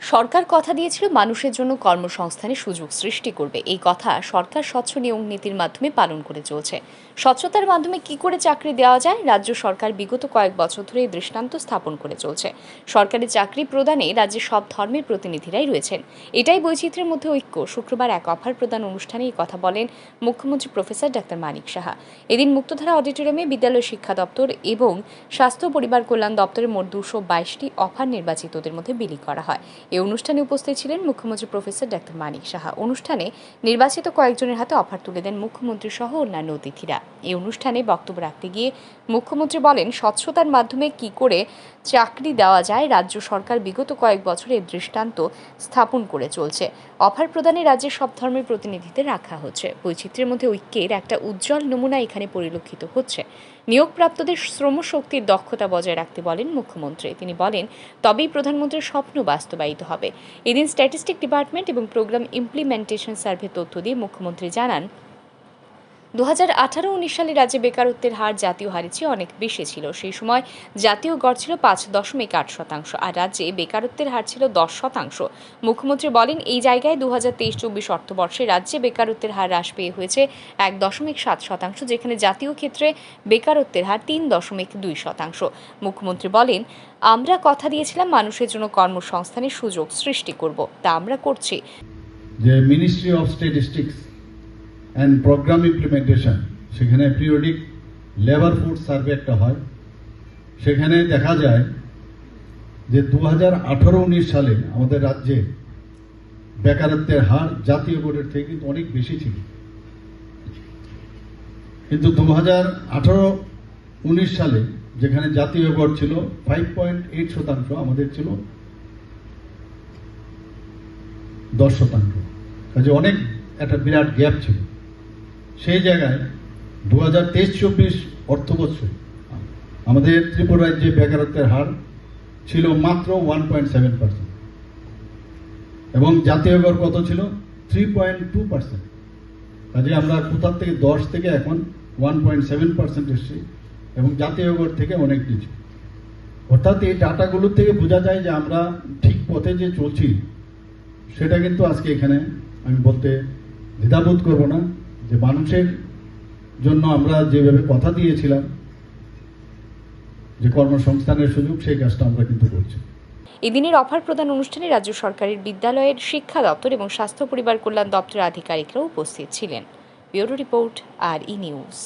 সরকার কথা দিয়েছিল, মানুষের জন্য কর্মসংস্থানের সুযোগ সৃষ্টি করবে। এই কথা সরকার স্বচ্ছ নিয়োগ নীতির মাধ্যমে পালন করে চলছে। স্বচ্ছতার মাধ্যমে কি করে চাকরি দেওয়া যায়, রাজ্য সরকার বিগত কয়েক বছর ধরে এই দৃষ্টান্ত স্থাপন করে চলছে। সরকারি চাকরি প্রদানে রাজ্যের সব ধর্মের প্রতিনিধিরাই রয়েছেন। এটাই বৈচিত্র্যের মধ্যে ঐক্য। শুক্রবার এক অফার প্রদান অনুষ্ঠানে এই কথা বলেন মুখ্যমন্ত্রী প্রফেসর ডাক্তার মানিক সাহা। এদিন মুক্তধারা অডিটোরিয়ামে বিদ্যালয় শিক্ষা দপ্তর এবং স্বাস্থ্য পরিবার কল্যাণ দপ্তরের মোট দুশো বাইশটি অফার নির্বাচিতদের মধ্যে বিলি করা হয়। এই অনুষ্ঠানে উপস্থিত ছিলেন মুখ্যমন্ত্রী প্রফেসর ডাক্তার মানিক সাহা। অনুষ্ঠানে নির্বাচিত কয়েকজনের হাতে অফার তুলে দেন মুখ্যমন্ত্রী সহ অন্যান্য অতিথিরা। এই অনুষ্ঠানে বক্তব্য রাখতে গিয়ে মুখ্যমন্ত্রী বলেন, স্বচ্ছতার মাধ্যমে কি করে চাকরি দেওয়া যায়, রাজ্য সরকার বিগত কয়েক বছরে দৃষ্টান্ত স্থাপন করে চলছে। অফার প্রদানে রাজ্যের সব ধর্মের প্রতিনিধিদের রাখা হচ্ছে। বৈচিত্র্যের মধ্যে ঐক্যের একটা উজ্জ্বল নমুনা এখানে পরিলক্ষিত হচ্ছে। নিয়োগপ্রাপ্তদের শ্রমশক্তির দক্ষতা বজায় রাখতে বলেন মুখ্যমন্ত্রী। তিনি বলেন, তবেই প্রধানমন্ত্রীর স্বপ্ন বাস্তবায়িত হবে। এদিন স্ট্যাটিস্টিক ডিপার্টমেন্ট এবং প্রোগ্রাম ইমপ্লিমেন্টেশন সার্ভে তথ্য দিয়ে মুখ্যমন্ত্রী জানান দু হাজার আঠারো উনিশ সালে রাজ্যে বেকারত্বের হার জাতীয় হারের চেয়ে অনেক বেশি ছিল। সেই সময় জাতীয় গড় ছিল পাঁচ দশমিক আট শতাংশ আর রাজ্যে বেকারত্বের হার ছিল দশ শতাংশ। মুখ্যমন্ত্রী বলেন, এই জায়গায় দু হাজার তেইশ চব্বিশ অর্থবর্ষে রাজ্যে বেকারত্বের হার হ্রাস পেয়ে হয়েছে এক দশমিক সাত শতাংশ, যেখানে জাতীয় ক্ষেত্রে বেকারত্বের হার তিন দশমিক দুই শতাংশ। মুখ্যমন্ত্রী বলেন, আমরা কথা দিয়েছিলাম মানুষের জন্য কর্মসংস্থানের সুযোগ সৃষ্টি করব, তা আমরা করছি। যে ministry of and program implementation সেখানে পিরিয়ডিক লেবার ফোর্স সার্ভে একটা হয়। সেখানে দেখা যায় যে দু হাজার আঠারো উনিশ সালে আমাদের রাজ্যে বেকারত্বের হার জাতীয় বোর্ডের থেকে কিন্তু অনেক বেশি ছিল। কিন্তু দু হাজার আঠারো উনিশ সালে যেখানে জাতীয় গড় ছিল ফাইভ পয়েন্ট এইট শতাংশ আমাদের ছিল, দশ শতাংশ। কাজে অনেক একটা বিরাট গ্যাপ ছিল। সেই জায়গায় দু হাজার তেইশ চব্বিশ অর্থবর্ষে আমাদের ত্রিপুরা রাজ্যে বেকারত্বের হার ছিল মাত্র ওয়ান পয়েন্ট সেভেন পার্সেন্ট এবং জাতীয় গড় কত ছিল? থ্রি পয়েন্ট টু পার্সেন্ট কাজে আমরা কোথার থেকে দশ থেকে এখন ওয়ান পয়েন্ট সেভেন পার্সেন্ট এসেছি এবং জাতীয় গড় থেকে অনেক নিচু। অর্থাৎ এই ডাটাগুলোর থেকে বোঝা যায় যে আমরা ঠিক পথে যে চলছি, সেটা কিন্তু আজকে এখানে আমি বলতে দ্বিধাবোধ করব না। যে মানুষের জন্য আমরা যেভাবে কথা দিয়েছিলাম, যে কর্মসংস্থানের সুযোগ, সেই কাজটা আমরা কিন্তু করছি। এদিনের অফার প্রদান অনুষ্ঠানে রাজ্য সরকারের বিদ্যালয়ের শিক্ষা দপ্তর এবং স্বাস্থ্য পরিবার কল্যাণ দপ্তরের আধিকারিকরাও উপস্থিত ছিলেন। Bureau report R E news.